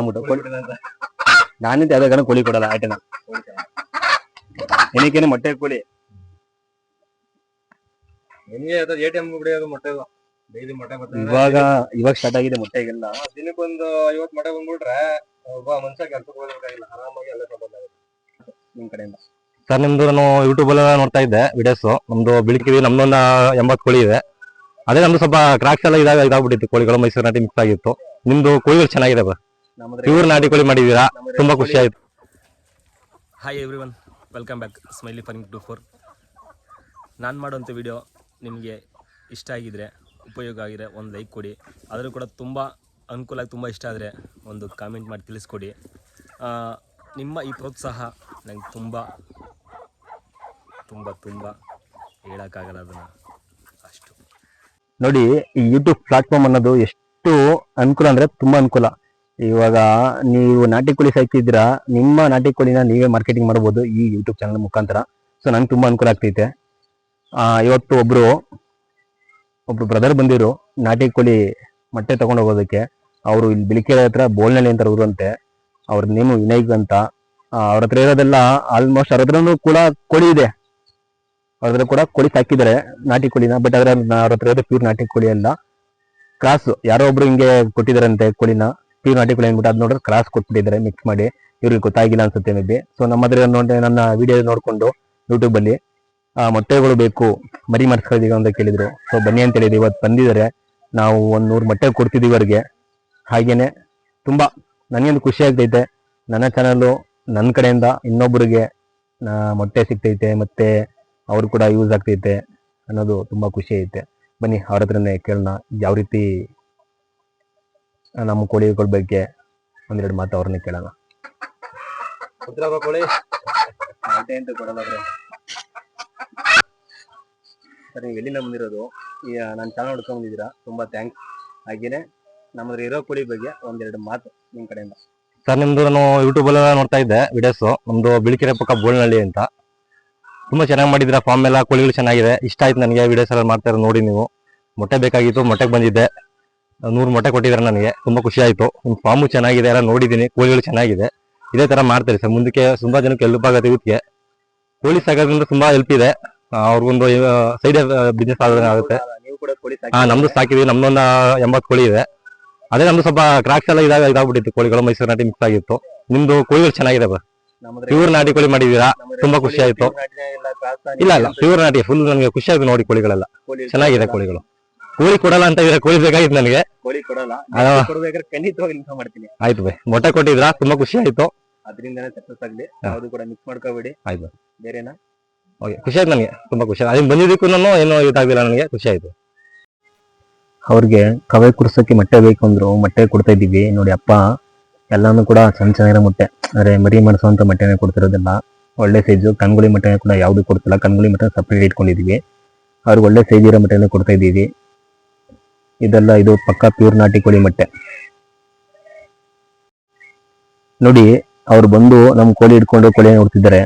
ಅಂದ್ಬಿಟ್ಟು ಕೋಳಿ ನಾನಿಂದ ಯಾವ್ದೇ ಕಾರಣ ಕೋಳಿ ಕೊಡಲ್ಲ ಆಟನ ಏನಕ್ಕೇನೆ ಮೊಟ್ಟೆ ಕೋಳಿ. ನಿಮ್ಗೆ ಬಿಡಿಯೋದು ಮೊಟ್ಟೆ ಡೈಲಿ ಮೊಟ್ಟೆ ಇವಾಗ ಇವಾಗ ಸ್ಟಾರ್ಟ್ ಆಗಿದೆ ಮೊಟ್ಟೆಗೆಲ್ಲ ದಿನಕ್ಕೊಂದು ಐವತ್ ಮೊಟ್ಟೆ ಬಂದ್ಬಿಟ್ರೆ ಒಬ್ಬ ಮನುಷ್ಯ ಕೆಲ್ಸಕ್ಕೆ ಹೋಗೋದಿಲ್ಲ ಆರಾಮಾಗಿ. ನಿಮ್ ಕಡೆಯಿಂದ. ಸರ್ ನಿಮ್ದು ನಾನು ಯೂಟ್ಯೂಬ್ ಎಲ್ಲ ನೋಡ್ತಾ ಇದ್ದೆ ವಿಡಿಯೋಸ್ ನಮ್ದು ಬಿಳಿಕಿವಿ ನಮ್ದೊಂದು ಎಂಬತ್ತು ಕೋಳಿ ಇದೆ. ಅದೇ ನಮ್ದು ಸ್ವಲ್ಪ ಕ್ರಾಕ್ಸ್ ಎಲ್ಲ ಇದಾಗ ಇದಾಗ್ಬಿಟ್ಟಿತ್ತು. ಕೋಳಿಗಳು ಮೈಸೂರು ನಾಟಿ ಮಿಕ್ಸ್ ಆಗಿತ್ತು. ನಿಮ್ದು ಕೋಳಿಗಳು ಚೆನ್ನಾಗಿದೆ ನಮ್ಮದ್ರ ಪ್ಯೂರ್ ನಾಟಿ ಕೋಳಿ ಮಾಡಿದೀರಾ ತುಂಬಾ ಖುಷಿ ಆಯ್ತು. Hi everyone welcome back smiley farming to four ನಾನು ಮಾಡುವಂಥ ವಿಡಿಯೋ ನಿಮಗೆ ಇಷ್ಟ ಆಗಿದ್ರೆ ಉಪಯೋಗ ಆಗಿದ್ರೆ ಒಂದು ಲೈಕ್ ಕೊಡಿ. ಆದರೂ ಕೂಡ ತುಂಬ ಅನುಕೂಲ ಆಗಿ ತುಂಬ ಇಷ್ಟ ಆದರೆ ಒಂದು ಕಾಮೆಂಟ್ ಮಾಡಿ ತಿಳಿಸ್ಕೊಡಿ. ಆ, ನಿಮ್ಮ ಈ ಪ್ರೋತ್ಸಾಹ ನಂಗೆ ತುಂಬ ತುಂಬ ತುಂಬ ಹೇಳೋಕ್ಕಾಗಲ್ಲ ಅದನ್ನು. ಅಷ್ಟು. ನೋಡಿ ಈ ಯೂಟ್ಯೂಬ್ ಪ್ಲಾಟ್ಫಾರ್ಮ್ ಅನ್ನೋದು ಎಷ್ಟು ಅನುಕೂಲ ಅಂದರೆ ತುಂಬ ಅನುಕೂಲ. ಇವಾಗ ನೀವು ನಾಟಿ ಕೋಳಿ ಸಾಯ್ತಿದ್ರ ನಿಮ್ಮ ನಾಟಿ ಕೋಳಿನ ನೀವೇ ಮಾರ್ಕೆಟಿಂಗ್ ಮಾಡಬಹುದು ಈ ಯೂಟ್ಯೂಬ್ ಚಾನಲ್ ಮುಖಾಂತರ. ಸೊ ನಂಗೆ ತುಂಬಾ ಅನುಕೂಲ ಆಗ್ತೈತೆ. ಇವತ್ತು ಒಬ್ರು ಒಬ್ರು ಬ್ರದರ್ ಬಂದಿರು ನಾಟಿ ಕೋಳಿ ಮೊಟ್ಟೆ ತಗೊಂಡು ಹೋಗೋದಕ್ಕೆ. ಅವರು ಇಲ್ಲಿ ಬಿಳಿಕೆರೆ ಹತ್ರ ಬೋಲ್ನಳ್ಳಿ ಅಂತ ಊರಂತೆ ಅವ್ರ ನೇಮು ವಿನಯ್ ಅಂತ. ಅವ್ರ ಹತ್ರ ಇರೋದೆಲ್ಲ ಆಲ್ಮೋಸ್ಟ್ ಅವ್ರ ಕೂಡ ಕೋಳಿ ಇದೆ. ಅವ್ರ ಹತ್ರ ಕೂಡ ಕೋಳಿ ಸಾಕಿದ್ದಾರೆ ನಾಟಿ ಕೋಳಿನ ಬಟ್ ಅದ್ರ ಅವ್ರ ಹತ್ರ ಇರೋದು ಪ್ಯೂರ್ ನಾಟಿ ಕೋಳಿ ಅಲ್ಲ. ಕ್ರಾಸ್ ಯಾರೋ ಒಬ್ರು ಹಿಂಗೆ ಕೊಟ್ಟಿದಾರಂತೆ ಕೋಳಿನ. ನಾಟಿಕ್ ಕೋಳಿ ಅಂದ್ಬಿಟ್ಟು ಅದ್ ನೋಡಿದ್ರೆ ಕ್ರಾಸ್ ಕೊಟ್ಬಿಟ್ಟಿದ್ದಾರೆ ಮಿಕ್ಸ್ ಮಾಡಿ. ಇವ್ರಿಗೆ ಗೊತ್ತಾಗಿಲ್ಲ ಅನ್ಸುತ್ತೆ ಮೇ ಬಿ ಸೊ ನಮ್ಮ ಹತ್ರ ನೋಡಿ ನನ್ನ ವಿಡಿಯೋ ನೋಡ್ಕೊಂಡು ಯೂಟ್ಯೂಬಲ್ಲಿ ಮೊಟ್ಟೆಗಳು ಬೇಕು, ಮರಿ ಮಾಡಿಸ್ಕೊಳ್ದೀವಿ ಅಂತ ಕೇಳಿದ್ರು. ಸೊ ಬನ್ನಿ ಅಂತ ಹೇಳಿದ್ರು. ಇವತ್ತು ಬಂದಿದ್ದಾರೆ. ನಾವು ಒಂದು ನೂರು ಮೊಟ್ಟೆ ಕೊಡ್ತಿದೀವಿ ಅವ್ರಿಗೆ. ಹಾಗೇನೆ ತುಂಬಾ ನನಗೊಂದು ಖುಷಿ ಆಗ್ತೈತೆ. ನನ್ನ ಚಾನಲ್ಲು ನನ್ನ ಕಡೆಯಿಂದ ಇನ್ನೊಬ್ಬರಿಗೆ ಮೊಟ್ಟೆ ಸಿಗ್ತೈತೆ ಮತ್ತೆ ಅವ್ರು ಕೂಡ ಯೂಸ್ ಆಗ್ತೈತೆ ಅನ್ನೋದು ತುಂಬ ಖುಷಿ ಐತೆ. ಬನ್ನಿ, ಅವ್ರ ಹತ್ರನೇ ಕೇಳೋಣ. ಯಾವ ರೀತಿ ನಮ್ಮ ಕೋಳಿಗಳ ಬಗ್ಗೆ ಒಂದೆರಡು ಮಾತು ಅವ್ರನ್ನ ಕೇಳೋಣ. ಉತ್ತರ ಕೋಳಿ. ಅಂತ ಕೊಡಲ್ಲ ಸರ್ ನೀವು ಎಲ್ಲಿಂದ ಬಂದಿರೋದು? ಈಗ ನಾನು ಚಾನಲ್ ನೋಡ್ಕೊಂಡಿದ್ದೀರಾ ಬಂದಿದ್ದೀರಾ? ತುಂಬಾ ಥ್ಯಾಂಕ್ಸ್ ಹಾಗೇನೆ ನಮ್ಮದ್ರ ಇರೋ ಕೋಳಿ ಬಗ್ಗೆ ಒಂದೆರಡು ಮಾತು ನಿಮ್ ಕಡೆಯಿಂದ. ಸರ್ ನಿಮ್ದು ನಾನು ಯೂಟ್ಯೂಬ್ ಅಲ್ಲ ನೋಡ್ತಾ ಇದ್ದೆ ವಿಡಿಯೋಸ್ ನಮ್ದು ಬಿಳಿಕೆರೆ ಪಕ್ಕ ಬೋಳ್ನಳ್ಳಿ ಅಂತ. ತುಂಬಾ ಚೆನ್ನಾಗಿ ಮಾಡಿದ್ರ ಫಾರ್ಮ್ ಎಲ್ಲ ಕೋಳಿಗಳು ಚೆನ್ನಾಗಿದೆ. ಇಷ್ಟ ಆಯ್ತು ನನಗೆ ವಿಡಿಯೋಸ್ ಎಲ್ಲ ಮಾಡ್ತಾ ಇರೋದು ನೋಡಿ ನೀವು. ಮೊಟ್ಟೆ ಬೇಕಾಗಿತ್ತು ಮೊಟ್ಟೆಗೆ ಬಂದಿದ್ದೆ. ನೂರು ಮೊಟ್ಟೆ ಕೊಟ್ಟಿದ್ದಾರೆ ನನಗೆ. ತುಂಬಾ ಖುಷಿ ಆಯ್ತು. ನಿಮ್ಮ ಫಾರ್ಮು ಚೆನ್ನಾಗಿದೆ, ಎಲ್ಲ ನೋಡಿದ್ದೀನಿ. ಕೋಳಿಗಳು ಚೆನ್ನಾಗಿದೆ. ಇದೇ ತರ ಮಾಡ್ತಾರೆ ಸರ್. ಮುಂದಕ್ಕೆ ತುಂಬಾ ಜನಕ್ಕೆ ಹೆಲ್ಪ್ ಆಗುತ್ತೆ ಇವತ್ತಿಗೆ ಕೋಳಿ ಸಾಕೋದ್ರಿಂದ ತುಂಬಾ ಹೆಲ್ಪ್ ಇದೆ. ಅವ್ರಿಗೊಂದು ಸೈಡ್ ಬಿಸ್ನೆಸ್ ಆಗುತ್ತೆ. ಹಾ ನಮ್ದು ಸಾಕಿದ್ವಿ. ನಮ್ದೊಂದು ಎಂಬತ್ತು ಕೋಳಿ ಇದೆ. ಅದೇ ನಮ್ದು ಸ್ವಲ್ಪ ಕ್ರಾಕ್ಸ್ ಎಲ್ಲ ಇದಾಗ, ಇದಾಗ್ಬಿಟ್ಟಿತ್ತು. ಕೋಳಿಗಳು ಮೈಸೂರು ನಾಟಿ ಮಿಕ್ಸ್ ಆಗಿತ್ತು. ನಿಮ್ದು ಕೋಳಿಗಳು ಚೆನ್ನಾಗಿದೆ ಪ್ಯೂರ್ ನಾಟಿ ಕೋಳಿ ಮಾಡಿದೀರಾ ತುಂಬಾ ಖುಷಿ ಆಯ್ತು. ಇಲ್ಲ ಇಲ್ಲ. ಪ್ಯೂರ್ ನಾಟಿ ಫುಲ್ ನನಗೆ ಖುಷಿ ಆಯ್ತು ನೋಡಿ ಕೋಳಿಗಳೆಲ್ಲ. ಚೆನ್ನಾಗಿದೆ ಕೋಳಿಗಳು. ಕೋಳಿ ಕೊಡಲ್ಲ ಅಂತ ಇದ್ರೆ ಕೋಳಿ ಬೇಕಾಗಿತ್ತು ನನಗೆ. ಕೋಳಿ ಕೊಡಲ್ಲ. ಕೊಡ್ಬೇಕಾದ್ರೆ ಖಂಡಿತವಾಗಿ ಇನ್ಫಾರ್ಮ್ ಮಾಡ್ತೀನಿ. ಆಯ್ತು ಬೈ. ಮೊಟ್ಟೆ ಕೊಟ್ಟಿದ್ರಾ ತುಂಬಾ ಖುಷಿ ಆಯ್ತು. ಅದರಿಂದನೇ ಸಕ್ಸಸ್ ಆಗ್ಲಿ. ಕೂಡ ಮಿಕ್ಸ್ ಮಾಡ್ಕೋಬೇಡಿ. ಆಯ್ತು. ಬೇರೆನಾ? ಓಕೆ ಖುಷಿ ಆಯ್ತು ನನಗೆ. ತುಂಬಾ ಖುಷಿ ಆಯ್ತು. ಅದನ್ನ ಬಂದಿದ್ದಕ್ಕೂ ಏನೋ ಇದಾಗಿಲ್ಲ ನನಗೆ. ಖುಷಿ ಆಯ್ತು. ಅವ್ರಿಗೆ ಕವೆ ಕುರ್ಸಕ್ಕೆ ಮೊಟ್ಟೆ ಬೇಕು ಅಂದ್ರು ಮೊಟ್ಟೆ ಕೊಡ್ತಾ ಇದ್ದೀವಿ. ನೋಡಿ ಅಪ್ಪ ಎಲ್ಲಾನು ಕೂಡ ಸಣ್ಣ ಚೆನ್ನಾಗಿರೋ ಮೊಟ್ಟೆ. ಅಂದ್ರೆ ಮರಿ ಮಾಡಿಸುವಂತ ಮೊಟ್ಟೆನೇ ಕೊಡ್ತಿರೋದಿಲ್ಲ. ಒಳ್ಳೆ ಸೈಜು ಕಣ್ಗುಳಿ ಮೊಟ್ಟೆನೇ ಕೂಡ ಯಾವುದು ಕೊಡ್ತಿಲ್ಲ. ಕಣ್ಗುಳಿ ಮೊಟ್ಟೆ ಸಪ್ರೇಟ್ ಇಟ್ಕೊಂಡಿದೀವಿ ಅವ್ರಿಗೆ ಒಳ್ಳೆ ಸೈಜ್ ಇರೋ ಮೊಟ್ಟೆನೇ ಕೊಡ್ತಾ ಇದ್ದೀವಿ. ಇದೆಲ್ಲ ಇದು ಪಕ್ಕ ಪ್ಯೂರ್ ನಾಟಿ ಕೋಳಿ ಮೊಟ್ಟೆ. ನೋಡಿ, ಅವ್ರು ಬಂದು ನಮ್ ಕೋಳಿ ಹಿಡ್ಕೊಂಡು ಕೋಳಿ ನೋಡ್ತಿದ್ದಾರೆ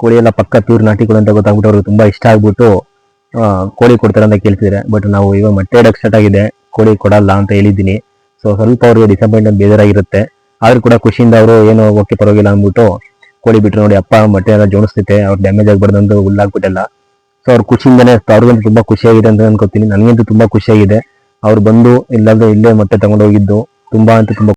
ಕೋಳಿ ಎಲ್ಲ ಪಕ್ಕ ಪ್ಯೂರ್ ನಾಟಿ ಕೋಳಿ ಅಂತ ಗೊತ್ತಾಗ್ಬಿಟ್ಟು ಅವ್ರಿಗೆ ತುಂಬಾ ಇಷ್ಟ ಆಗ್ಬಿಟ್ಟು ಕೋಳಿ ಕೊಡ್ತಾರೆ ಅಂತ ಕೇಳ್ತಿದ್ದಾರೆ. ಬಟ್ ನಾವು ಇವಾಗ ಮೊಟ್ಟೆ ಇಡಕ್ ಸ್ಟಾರ್ಟ್ ಆಗಿದೆ. ಕೋಳಿ ಕೊಡಲ್ಲ ಅಂತ ಹೇಳಿದ್ದೀನಿ. ಸೊ ಸ್ವಲ್ಪ ಅವ್ರಿಗೆ ಡಿಸಪಾಯಿಂಟ್ ಬೇಜಾರಾಗಿರುತ್ತೆ. ಆದ್ರೂ ಕೂಡ ಖುಷಿಯಿಂದ ಅವರು ಏನು ಓಕೆ ಪರವಾಗಿಲ್ಲ ಅಂದ್ಬಿಟ್ಟು ಕೋಳಿ ಬಿಟ್ರು ನೋಡಿ, ಅಪ್ಪ ಮೊಟ್ಟೆ ಎಲ್ಲ ಜೋಡಿಸ್ತೈತೆ ಅವ್ರು ಡ್ಯಾಮೇಜ್ ಆಗ್ಬಾರ್ದು ಅಂತ ಹುಲ್ಲಾಗ್ಬಿಟ್ಟೆಲ್ಲ ಸೊ ಅವ್ರ ಖುಷಿಯಿಂದನೇ, ಅವ್ರಿಗಂತೂ ತುಂಬಾ ಖುಷಿಯಾಗಿದೆ ಅಂತ ಅನ್ಕೋತೀನಿ. ನನಗಂತೂ ತುಂಬಾ ಖುಷಿಯಾಗಿದೆ. ಅವ್ರು ಬಂದು ಇಲ್ಲಾಂದ್ರೆ ಇಲ್ಲೇ ಮೊಟ್ಟೆ ತಗೊಂಡೋಗಿದ್ದು ತುಂಬಾ ಅಂತ ತುಂಬಾ